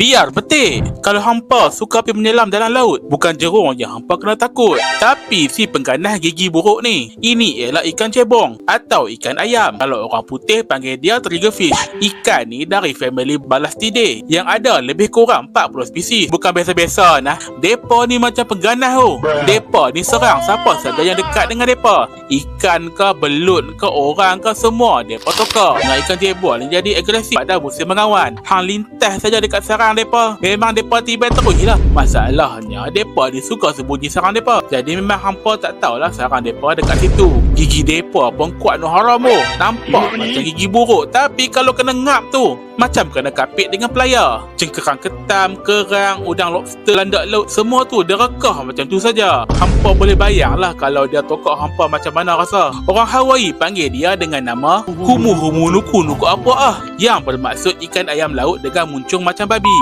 Biar betik. Kalau hampa suka pergi menyelam dalam laut, bukan jerung yang hampa kena takut. Tapi si pengganas gigi buruk ni, ini ialah ikan cebong atau ikan ayam. Kalau orang putih panggil dia triggerfish. Ikan ni dari family Balastidae yang ada lebih kurang 40 spesies. Bukan biasa-biasa nah. Depa ni macam pengganas tu. Depa ni serang siapa saja yang dekat dengan depa. Ikan ke, belut ke, orang ke, semua depa tokar. Dengan ikan cebong ni jadi agresif pada musim mengawan. Hang lintas saja dekat sarang depa. Memang depa tiba terus lah. Masalahnya depa ni suka sembunyi sarang depa. Jadi memang hampa tak tahulah sarang depa dekat situ. Gigi depa pun kuat no haram tu. Nampak macam gigi buruk. Tapi kalau kena ngap tu, macam kena kapit dengan pelayar. Cengkerang ketam, kerang, udang lobster, landak laut, semua tu dia rekah macam tu saja. Hampa boleh bayang lah kalau dia tokak hampa macam mana rasa. Orang Hawaii panggil dia dengan nama Humu Humu Nuku Nuku apa ah. Yang bermaksud ikan ayam laut dengan muncung macam babi.